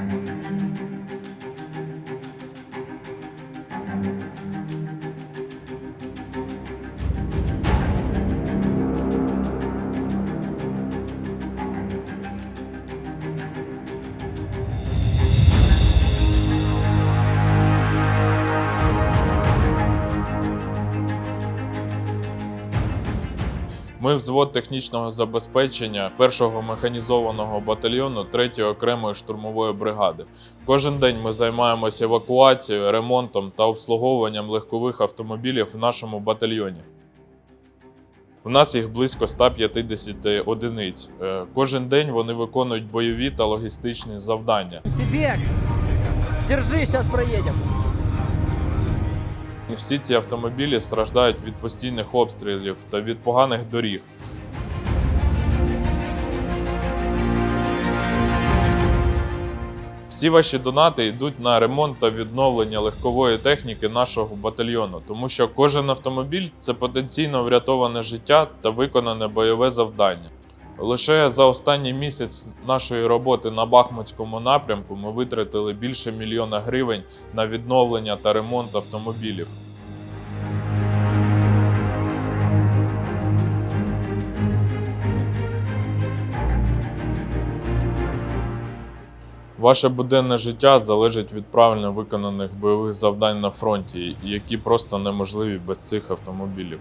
Thank you. Ми взвод технічного забезпечення першого механізованого батальйону 3-ї окремої штурмової бригади. Кожен день ми займаємося евакуацією, ремонтом та обслуговуванням легкових автомобілів в нашому батальйоні. У нас їх близько 150 одиниць. Е, Кожен день вони виконують бойові та логістичні завдання. Сибек! Держи, сейчас проедем. Всі ці автомобілі страждають від постійних обстрілів та від поганих доріг. Всі ваші донати йдуть на ремонт та відновлення легкової техніки нашого батальйону, тому що кожен автомобіль це потенційно врятоване життя та виконане бойове завдання. Лише за останній місяць нашої роботи на Бахмутському напрямку ми витратили більше мільйона гривень на відновлення та ремонт автомобілів. Ваше буденне життя залежить від правильно виконаних бойових завдань на фронті, які просто неможливі без цих автомобілів.